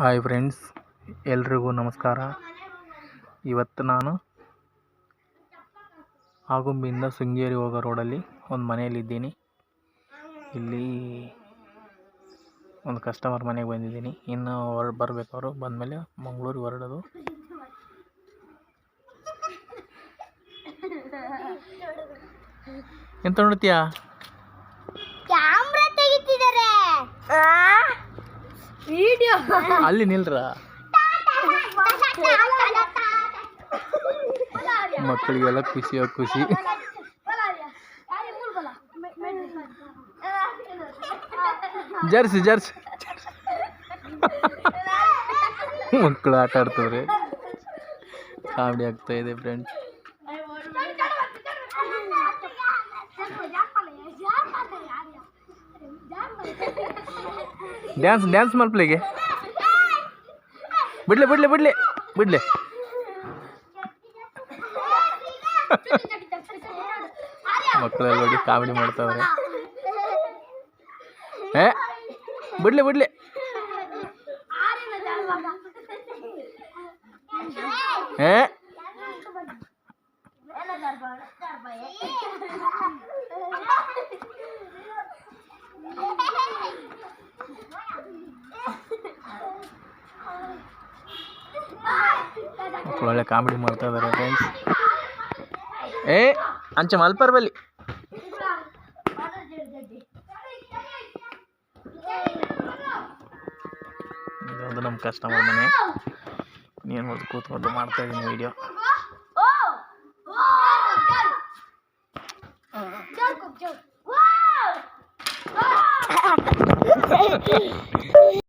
Hi friends, ಎಲ್ರಿಗೂ ನಮಸ್ಕಾರ. ಇವತ್ತು ನಾನು ಆಗುಂಬೆಯಿಂದ ಶೃಂಗೇರಿ ಹೋಗೋ ರೋಡಲ್ಲಿ ಒಂದು ಮನೆಯಲ್ಲಿದ್ದೀನಿ. ಇಲ್ಲಿ ಒಂದು ಕಸ್ಟಮರ್ ಮನೆಗೆ ಬಂದಿದ್ದೀನಿ. ಇನ್ನು ಹೊರ ಅವರು ಬಂದಮೇಲೆ ಮಂಗಳೂರಿಗೆ ಹೊರಡೋದು. ಎಂತ ನೋಡ್ತೀಯಾ? ವಿಡಿಯೋ ಅಲ್ಲಿ ನಿಲ್ರ. ಮಕ್ಕಳಿಗೆಲ್ಲ ಖುಷಿಯ ಖುಷಿ. Jersey jersey. ಮಕ್ಕಳು ಆಟ ಆಡ್ತವ್ರೆ. ಕಾಮಿಡಿ ಆಗ್ತಾ ಇದೆ ಫ್ರೆಂಡ್ಸ್ ಡ್ಯಾನ್ಸ್ ಡ್ಯಾನ್ಸ್ ಮಲ್ಪ್ಲಿಗೆ ಬಿಡ್ಲೆ ಬಿಡ್ಲೆ ಬಿಡ್ಲೆ ಬಿಡ್ಲೆ ಮಕ್ಕಳೆಲ್ಲ ನೋಡಿ ಕಾಮಿಡಿ ಮಾಡ್ತಾವ್ರೆ ಏ ಬಿಡ್ಲೆ ಬಿಡ್ಲೆ ಏ ಒಳ್ಳೆ ಕಾಮಿಡಿ ಮಾಡ್ತಾ ಇದಾರೆ ಫ್ರೆಂಡ್ಸ್ ಏ ಅಂಚೆ ಮಲ್ಪರ್ ಬಲ್ಲಿ. ಇದೊಂದು ನಮ್ಮ ಕಸ್ಟಮರ್ ಮನೆ. ನೀನು ಮಾಡೋದು ಕೂತ್ಕೊಂಡು ಮಾಡ್ತಾ ಇದ್ದೀನಿ ವಿಡಿಯೋ